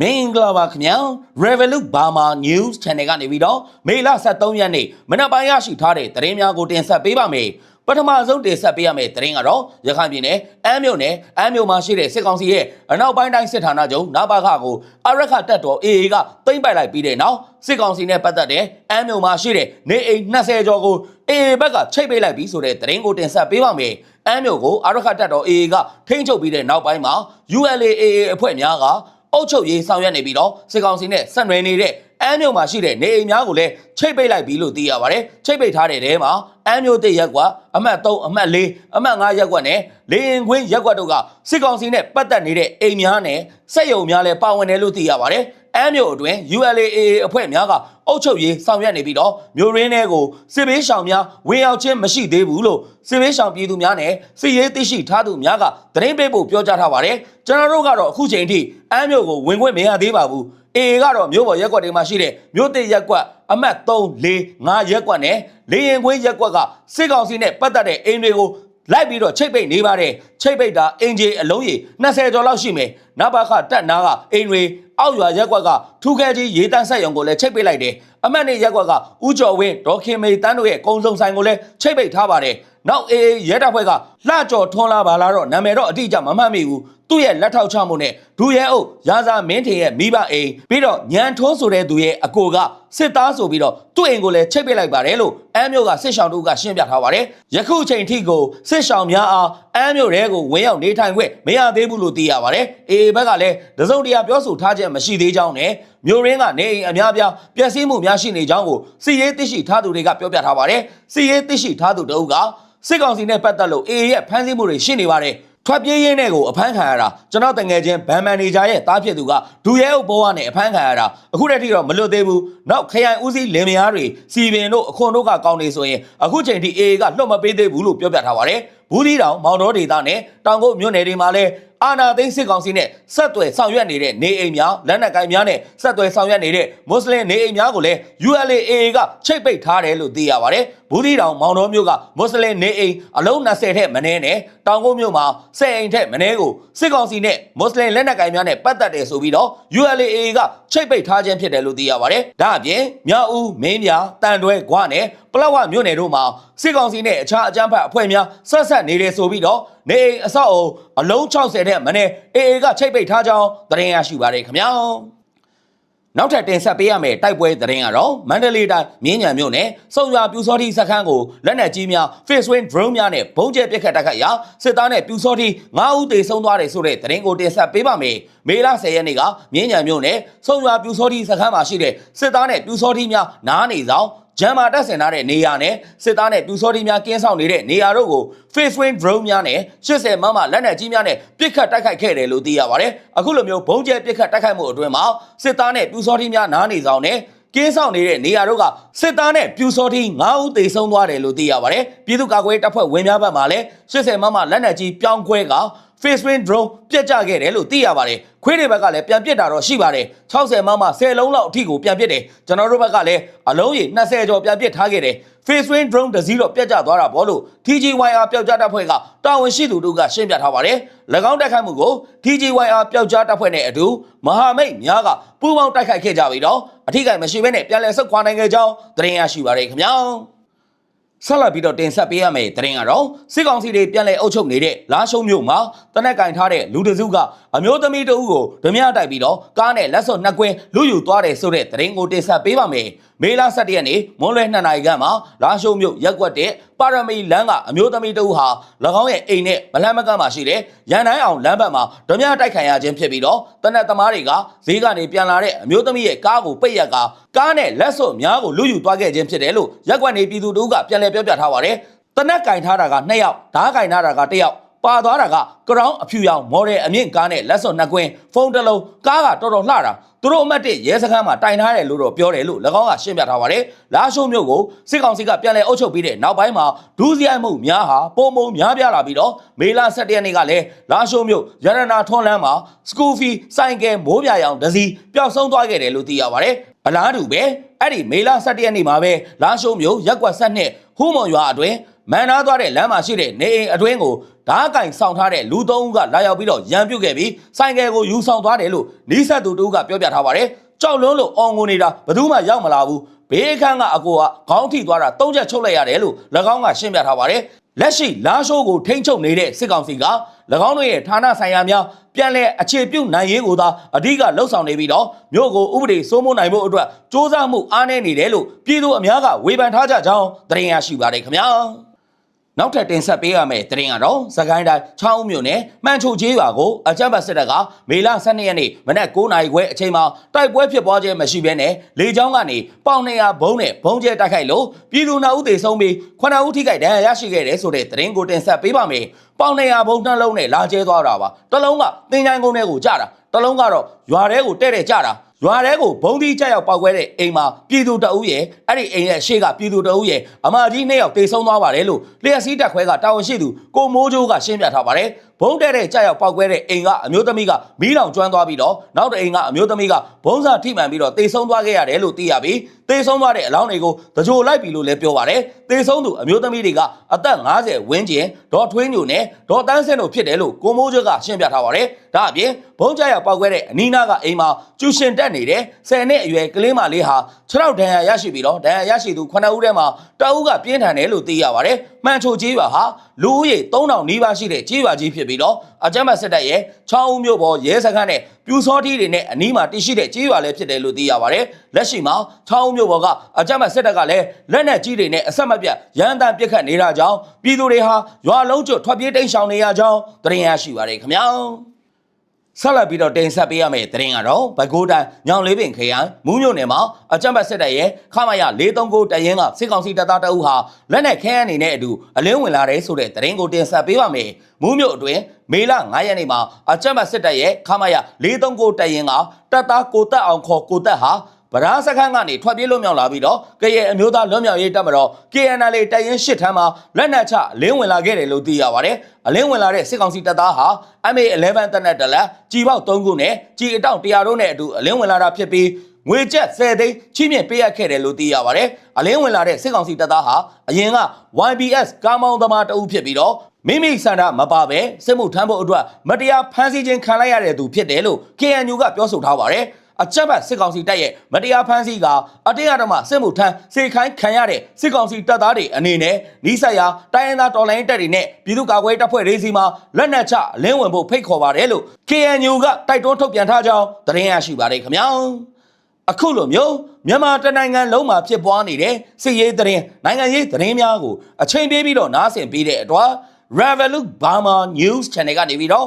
မင်္ဂလာပါခင်ဗျာ Revolut Burma News Channel ကနေပြီးတော့မေလ23ရက်နေ့မနက်ပိုင်းရရှိထားတဲ့သတင်းများကိုတင်ဆက်ပေးပါမယ်ပထမဆုံးတင်ဆက်ပေးရမယ့်သတင်းကတော့ရခိုင်ပြည်နယ်အမ်းမြို့နယ်အမ်းမြို့မှာရှိတဲ့စစ်ကောင်စီရဲ့အနောက်ပိုင်းတိုင်းစစ်ဌာနချုပ်နဘာခကိုအရခတပ်တော် AA ကသိမ်းပိုက်လိုက်ပြီးတဲ့နောက်စစ်ကောင်စီနဲ့ပတ်သက်တဲ့အမ်းမြို့မှာရှိတဲ့နေအိမ်20ကျော်ကို AA ဘက်ကချိတ်ပိတ်လိုက်ပြီးဆိုတဲ့သတင်းကိုတင်ဆက်ပေးပါမယ်အမ်းမြို့ကိုအရခတပ်တော် AA ကထိန်းချုပ်ပြီးတဲ့နောက်ပိုင်းမှာ ULA AA အဖွဲ့များက အုပ်ချုပ်ရေးဆောင်ရွက်နေပြီးတော့စစ်ကောင်စီနဲ့ဆက်နွယ်နေတဲ့အမ်းမြို့မှာရှိတဲ့နေအိမ်များကိုလည်းချိတ်ပိတ်လိုက်ပြီလို့သိရပါတယ်ချိတ်ပိတ်ထားတဲ့တဲမှာအမ်းမြို့တိတ်ရက်ကွာအမှတ်3အမှတ်4အမှတ်5ရက်ကွက်နဲ့လေရင်ခွင်းရက်ကွက်တို့ကစစ်ကောင်စီနဲ့ပတ်သက်နေတဲ့အိမ်များနဲ့စက်ရုံများလည်းပါဝင်တယ်လို့သိရပါတယ် အမ်းမြို့အတွင်း ULAA အဖွဲ့များကအုပ်ချုပ်ရေးဆောင်ရွက်နေပြီးတော့မြို့ရင်းတွေကိုစစ်ဘေးရှောင်များဝင်ရောက်ခြင်းမရှိသေးဘူးလို့စစ်ဘေးရှောင်ပြည်သူများနဲ့စစ်ရေးသိရှိထားသူများကသတင်းပေးဖို့ပြောကြားထားပါတယ်ကျွန်တော်တို့ကတော့အခုချိန်ထိအမ်းမြို့ကိုဝင်ခွင့်မရသေးပါဘူးအေကတော့မြို့ပေါ်ရက်ကွက်တွေမှာရှိတဲ့မြို့တစ်ရက်ကွက်အမှတ်3 4 5ရက်ကွက်နဲ့လေရင်ခွင်းရက်ကွက်ကစစ်ကောင်စီနဲ့ပတ်သက်တဲ့အိမ်တွေကိုလိုက်ပြီးတော့ချိတ်ပိတ်နေပါတယ်ချိတ်ပိတ်တာအင်ဂျီအလုံးကြီး20ကျော်လောက်ရှိမယ်နဘခတက်နာကအိမ်တွေ အောက်ရွာရက်ကွက်ကထူးခဲကြီးရေးတန်းဆက်ရုံကိုလည်းချိတ်ပိတ်လိုက်တယ်အမှတ်နေရက်ကွက်ကဦးကျော်ဝင်းဒေါခင်မေတန်းတို့ရဲ့ကုံစုံဆိုင်ကိုလည်းချိတ်ပိတ်ထားပါတယ်နောက်အေးရဲတပ်ဖွဲ့ကလှကြော်ထွန်းလာပါလားတော့နာမည်တော့အတိအကျမမှတ်မိဘူး သူ့ရဲ့လက်ထောက်ချမှုနဲ့ဒူရဲအုပ်ရာဇာမင်းထင်ရဲ့မိဘအိမ်ပြီးတော့ညံထွန်းဆိုတဲ့သူရဲ့အကိုကစစ်သားဆိုပြီးတော့သူ့အိမ်ကိုလည်းချိတ်ပိတ်လိုက်ပါတယ်လို့အမ်းမျိုးကစစ်ဆောင်တို့ကရှင်းပြထားပါတယ်ယခုချိန်ထိကိုစစ်ဆောင်များအားအမ်းမျိုးတဲကိုဝင်ရောက်နေထိုင်ခွင့်မရသေးဘူးလို့သိရပါတယ်အေးဘက်ကလည်းတစုံတရာပြောဆိုထားချက်မရှိသေးကြောင်းနဲ့မျိုးရင်းကနေအိမ်အများပြားပျက်စီးမှုများရှိနေကြောင်းကိုစီရေးသိရှိထားသူတွေကပြောပြထားပါတယ်စီရေးသိရှိထားသူတို့ကစစ်ကောင်စီနဲ့ပတ်သက်လို့အေးရဲ့ဖမ်းဆီးမှုတွေရှိနေပါတယ် ထွက်ပြေးရင်းနဲ့ကိုအဖမ်းခံရတာကျွန်တော်တငယ်ချင်းဗန်မန်နေဂျာရဲ့တားဖြစ်သူကဒူရဲအုပ်ဘောကနေအဖမ်းခံရတာအခုတည်းထိတော့မလွတ်သေးဘူးနောက်ခရိုင်ဦးစီးလင်မယားတွေစီပင်တို့အခွန်တို့ကကောင်းနေဆိုရင်အခုချိန်ထိအေးကလွတ်မပေးသေးဘူးလို့ပြောပြထားပါတယ်ဘူးဒီတောင်မောင်တော်ဒေသနဲ့တောင်ကုတ်မြို့နယ်တွေမှာလည်းအာနာသိန်းစစ်ကောင်စီနဲ့ဆက်သွယ်ဆောင်ရွက်နေတဲ့နေအိမ်များလက်နက်ကိုင်များနဲ့ဆက်သွယ်ဆောင်ရွက်နေတဲ့မွတ်စလင်နေအိမ်များကိုလည်း ULAA ကချိတ်ပိတ်ထားတယ်လို့သိရပါတယ် ဘူးဒီတောင်မောင်တော်မြို့ကမွတ်စလင်နေအိမ်အလုံး20ထက်မနည်းနဲ့တောင်ကုတ်မြို့မှာ10အိမ်ထက်မနည်းကိုစစ်ကောင်စီနဲ့မွတ်စလင်လက်နက်ကိုင်များနဲ့ပတ်သက်တယ်ဆိုပြီးတော့ ULAA ကချိတ်ပိတ်ထားခြင်းဖြစ်တယ်လို့သိရပါတယ်ဒါအပြင်မြောက်ဦးမင်းပြတန်တွဲဂွနဲ့ပလောက်ဝမြို့နယ်တို့မှာစစ်ကောင်စီနဲ့အခြားအကြမ်းဖက်အဖွဲ့များဆက်ဆက်နေတယ်ဆိုပြီးတော့နေအိမ်အဆောက်အုံအလုံး60တဲ့မနေ့ AA ကချိတ်ပိတ်ထားကြောင်းသတင်းရရှိပါတယ်ခင်ဗျာ နောက်ထပ်တင်ဆက်ပေးရမယ့်တိုက်ပွဲသတင်းကတော့မန္တလေးတိုင်းမြင်းညံမြို့နယ်စုံရွာပြူစောတိစခန်းကိုလက်နက်ကြီးများ face wing drone များနဲ့ဘုံကျဲပစ်ခတ်တိုက်ခိုက်ရာစစ်သားနဲ့ပြူစောတိ9ဦးသေဆုံးသွားတယ်ဆိုတဲ့သတင်းကိုတင်ဆက်ပေးပါမယ်။မေလ10ရက်နေ့ကမြင်းညံမြို့နယ်စုံရွာပြူစောတိစခန်းမှာရှိတဲ့စစ်သားနဲ့ပြူစောတိများနားနေဆောင် ဂျမ်မာတက်ဆင်ထားတဲ့နေရာနဲ့စစ်သားနဲ့ပြူစောတိများကင်းဆောင်နေတဲ့နေရာတို့ကို face wing drone များနဲ့80မမလက်နက်ကြီးများနဲ့ပစ်ခတ်တိုက်ခိုက်ခဲ့တယ်လို့သိရပါတယ်။အခုလိုမျိုးဘုံကျဲပစ်ခတ်တိုက်ခိုက်မှုအတွင်းမှာစစ်သားနဲ့ပြူစောတိများနားနေဆောင်နဲ့ကင်းဆောင်နေတဲ့နေရာတို့ကစစ်သားနဲ့ပြူစောတိ9ဦးသေဆုံးသွားတယ်လို့သိရပါတယ်။ပြည်သူ့ကာကွယ်တပ်ဖွဲ့ဝင်များဘက်မှလည်း80မမလက်နက်ကြီးပြောင်းခွဲက face wing drone ပြက်ကျခဲ့တယ်လို့သိရပါတယ်။ခွေးတွေဘက်ကလည်းပြန်ပစ်တာတော့ရှိပါတယ်။60မမ10လုံးလောက်အထိကိုပြန်ပစ်တယ်။ကျွန်တော်တို့ဘက်ကလည်းအလုံးကြီး20ကျော်ပြန်ပစ်ထားခဲ့တယ်။ face wing drone တစ်စီးတော့ပြက်ကျသွားတာပေါ့လို့ TGYR ပျောက်ကြားတပ်ဖွဲ့ကတာဝန်ရှိသူတို့ကရှင်းပြထားပါတယ်။၎င်းတိုက်ခိုက်မှုကို TGYR ပျောက်ကြားတပ်ဖွဲ့နဲ့အတူမဟာမိတ်များကပူးပေါင်းတိုက်ခိုက်ခဲ့ကြပြီးတော့အထိကိမရှိဘဲနဲ့ပြန်လည်ဆုတ်ခွာနိုင်ခဲ့ကြောင်းသတင်းရရှိပါရခင်ဗျာ။ ဆက်လက်ပြီးတော့တင်ဆက်ပေးရမယ့်သတင်းကတော့စစ်ကောင်စီတွေပြန်လည်အုပ်ချုပ်နေတဲ့လာရှုံမြို့မှာတနက်ကင်ထားတဲ့လူတစုကအမျိုးသမီးတဦးကိုဓမြတိုက်ပြီးတော့ကားနဲ့လက်စွပ်နှစ်ကွင်းလူယူသွားတယ်ဆိုတဲ့သတင်းကိုတင်ဆက်ပေးပါမယ်။ မေလ17ရက်နေ့မွန်းလွဲ2နာရီခန့်မှာလာရှုံမြို့ရက်ကွက်တဲ့ပါရမီလမ်းကအမျိုးသမီးတဦးဟာ၎င်းရဲ့အိမ်နဲ့မလန်းမကန့်မှာရှိတဲ့ရန်တိုင်းအောင်လမ်းဘက်မှာဓမြတိုက်ခံရခြင်းဖြစ်ပြီးတော့တနက်သမားတွေကဈေးကနေပြန်လာတဲ့အမျိုးသမီးရဲ့ကားကိုပိတ်ရက်ကကားနဲ့လက်စွပ်များကိုလူယူသွားခဲ့ခြင်းဖြစ်တယ်လို့ရက်ကွက်နေပြည်သူတို့ကပြန်လည်ပြောပြထားပါတယ်။တနက်ကင်ထားတာက2ယောက်ဓားကင်ထားတာက1ယောက် ပါသွားတာကကရောင်းအဖြူရောင်မော်ဒယ်အမြင့်ကားနဲ့လက်စွပ်နှစ်ကွင်းဖုန်းတစ်လုံးကားကတော်တော်လှတာသူတို့အမတ်တစ်ရဲစခန်းမှာတိုင်ထားတယ်လို့တော့ပြောတယ်လို့၎င်းကရှင်းပြထားပါတယ်လာရှိုးမြို့ကိုစစ်ကောင်စီကပြန်လည်အုပ်ချုပ်ပြီးတဲ့နောက်ပိုင်းမှာဒူးစရိုက်မှုများဟာပုံမုံများပြားလာပြီးတော့မေလ17ရက်နေ့ကလည်းလာရှိုးမြို့ရတနာထွန်းလန်းမှာစကူဖီစိုင်ကယ်မိုးပြရောင်ဒစီပျောက်ဆုံးသွားခဲ့တယ်လို့သိရပါတယ်အလားတူပဲအဲ့ဒီမေလ17ရက်နေ့မှာပဲလာရှိုးမြို့ရက်ကွက်ဆက်နှစ်ဟူးမွန်ရွာအတွင်း မန်နာသွားတဲ့လမ်းမှာရှိတဲ့နေအိမ်အတွင်းကိုဓားကင်ဆောင်ထားတဲ့လူသုံးဦးကလာရောက်ပြီးတော့ရန်ပြုတ်ခဲ့ပြီးဆိုင်ကယ်ကိုယူဆောင်သွားတယ်လို့နီးစပ်သူတို့ကပြောပြထားပါတယ်ကြောက်လွန်းလို့အော်ငိုနေတာဘယ်သူမှရောက်မလာဘူးဘေးအခန်းကအကိုကခေါင်းထိသွားတာသုံးချက်ချုပ်လိုက်ရတယ်လို့၎င်းကရှင်းပြထားပါတယ်လက်ရှိလာရှိုးကိုထိမ့်ချုပ်နေတဲ့စစ်ကောင်စီက၎င်းတို့ရဲ့ဌာနဆိုင်ရာများပြန်လည်အခြေပြုနိုင်ရေးကိုသာအဓိကလှုပ်ဆောင်နေပြီးတော့မြို့ကိုဥပဒေစိုးမိုးနိုင်ဖို့အတွက်စ조사မှုအားနည်းနေတယ်လို့ပြည်သူအများကဝေဖန်ထားကြကြောင်းသတင်းရရှိပါတယ်ခင်ဗျာ နောက်ထပ်တင်ဆက်ပေးရမယ့်သတင်းကတော့စကိုင်းတိုင်းချောင်းမြို့နယ်မှန်ချိုကျေးရွာကိုအကြမ်းဖက်စစ်တပ်ကမေလ12ရက်နေ့မနက်9:00နာရီခွဲအချိန်မှာတိုက်ပွဲဖြစ်ပွားခြင်းမရှိဘဲနဲ့လေကြောင်းကနေပေါင်200ဘုံနဲ့ဘုံကျဲတိုက်ခိုက်လို့ပြည်သူ2ဦးသေဆုံးပြီး9ဦးထိခိုက်ဒဏ်ရာရရှိခဲ့တယ်ဆိုတဲ့သတင်းကိုတင်ဆက်ပေးပါမယ်။ပေါင်200ဘုံနှလုံးနဲ့လာကျဲသွားတာပါ။တစ်လုံးကတင်ချိုင်းကုန်းထဲကိုကြတာ တစ်လုံးကတော့ရွာထဲကိုတဲ့တဲ့ကြတာရွာထဲကိုဘုံဒီကြောက်ရောက်ပောက်ခွဲတဲ့အိမ်မှာပြည်သူတအုပ်ရဲ့အဲ့ဒီအိမ်ရဲ့ရှေ့ကပြည်သူတအုပ်ရဲ့အမကြီးနှစ်ယောက်တေဆုံးသွားပါတယ်လို့လျှက်စီးတက်ခွဲကတာဝန်ရှိသူကိုမိုးချိုးကရှင်းပြထားပါတယ် ဘုံတဲ့တဲ့ကြောက်ရောက်ပောက်ခွဲတဲ့အိမ်ကအမျိုးသမီးကမီးလောင်ကျွမ်းသွားပြီးတော့နောက်တစ်အိမ်ကအမျိုးသမီးကဘုံစာထိမှန်ပြီးတော့တေဆုံးသွားခဲ့ရတယ်လို့သိရပြီးတေဆုံးသွားတဲ့အလောင်းတွေကိုတကြိုလိုက်ပြီလို့လည်းပြောပါတယ်တေဆုံးသူအမျိုးသမီးတွေကအသက်50ဝန်းကျင်ဒေါ်ထွေးညိုနဲ့ဒေါ်တန်းစင်တို့ဖြစ်တယ်လို့ကိုမိုးချိုးကရှင်းပြထားပါတယ်ဒါအပြင်ဘုံကြောက်ရောက်ပောက်ခွဲတဲ့အနီးနားကအိမ်မှာကျူရှင်တက်နေတဲ့10နှစ်အရွယ်ကလေးမလေးဟာ6ရောက်ဒဏ်ရာရရှိပြီးတော့ဒဏ်ရာရရှိသူ9ဦးထဲမှာတအုပ်ကပြင်းထန်တယ်လို့သိရပါတယ်။မှန်ချိုကြီးရွာဟာ လူဦးရေ3000နီးပါးရှိတဲ့ကြီးရွာကြီးဖြစ်ပြီးတော့အကြမ်းဖက်စစ်တပ်ရဲ့6ဦးမြို့ပေါ်ရဲစခန်းနဲ့ပြူစောထီးတွေနဲ့အနီးမှာတည်ရှိတဲ့ကြီးရွာလည်းဖြစ်တယ်လို့သိရပါတယ်။လက်ရှိမှာ6ဦးမြို့ပေါ်ကအကြမ်းဖက်စစ်တပ်ကလည်းလက်နက်ကြီးတွေနဲ့အဆက်မပြတ်ရန်တမ်းပစ်ခတ်နေတာကြောင့်ပြည်သူတွေဟာရွာလုံးကျွတ်ထွက်ပြေးတိမ်းရှောင်နေရကြောင်းသတင်းရရှိပါတယ်ခင်ဗျာ။ ဆက်လက်ပြီးတော့တင်ဆက်ပေးရမယ့်သတင်းကတော့ဘကိုးတိုင်းညောင်လေးပင်ခရိုင်မူးမြို့နယ်မှာအကြမ်းဖက်စစ်တပ်ရဲ့ခမရ439တရင်ကစစ်ကောင်စီတပ်သားတအုပ်ဟာလက်နက်ခဲယမ်းအနေနဲ့အတူအလင်းဝင်လာတဲ့ဆိုတဲ့သတင်းကိုတင်ဆက်ပေးပါမယ်။မူးမြို့အတွင်းမေလ9ရက်နေ့မှာအကြမ်းဖက်စစ်တပ်ရဲ့ခမရ439တရင်ကတပ်သားကိုတက်အောင်ခေါ်ကိုတက်ဟာ ဗရာစခန်းကနေထွက်ပြေးလွတ်မြောက်လာပြီးတော့ကရဲ့အမျိုးသားလွတ်မြောက်ရေးတပ်မတော် KNL တပ်ရင်း၈ထမ်းမှာလက်နက်ချအလင်းဝင်လာခဲ့တယ်လို့သိရပါတယ်။အလင်းဝင်လာတဲ့စစ်ကောင်စီတပ်သားဟာ MA11 တပ်နဲ့တလက်ကြီးပေါက်3ခုနဲ့ကြီးအတောင့်100တို့နဲ့အတူအလင်းဝင်လာတာဖြစ်ပြီးငွေကျပ်10သိန်းချိမြင့်ပေးရခဲ့တယ်လို့သိရပါတယ်။အလင်းဝင်လာတဲ့စစ်ကောင်စီတပ်သားဟာအရင်က YBS ကားမောင်းသမားတအုပ်ဖြစ်ပြီးတော့မိမိစန္ဒမပါပဲစစ်မှုထမ်းဖို့အတွက်မတရားဖမ်းဆီးခြင်းခံလိုက်ရတဲ့သူဖြစ်တယ်လို့ KNU ကပြောဆိုထားပါတယ်။ အကြက်ဘတ်စစ်ကောင်စီတပ်ရဲ့မတရားဖမ်းဆီးကအတင်းအဓမ္မစစ်မှုထမ်းစေခိုင်းခံရတဲ့စစ်ကောင်စီတပ်သားတွေအနေနဲ့နီးစပ်ရာတိုင်းရင်းသားတော်လှန်ရေးတပ်တွေနဲ့ပြည်သူ့ကာကွယ်ရေးတပ်ဖွဲ့တွေစီမှာလက်နက်ချအလင်းဝင်ဖို့ဖိတ်ခေါ်ပါတယ်လို့ KNU ကတိုက်တွန်းထုတ်ပြန်ထားကြောင်းသတင်းရရှိပါတယ်ခင်ဗျာ။အခုလိုမျိုးမြန်မာတနိုင်ငံလုံးမှာဖြစ်ပွားနေတဲ့စစ်ရေးသတင်းနိုင်ငံရေးသတင်းများကိုအချိန်ပေးပြီးတော့နားဆင်ပေးတဲ့အတွက် Revolut Burma News Channel ကနေပြီးတော့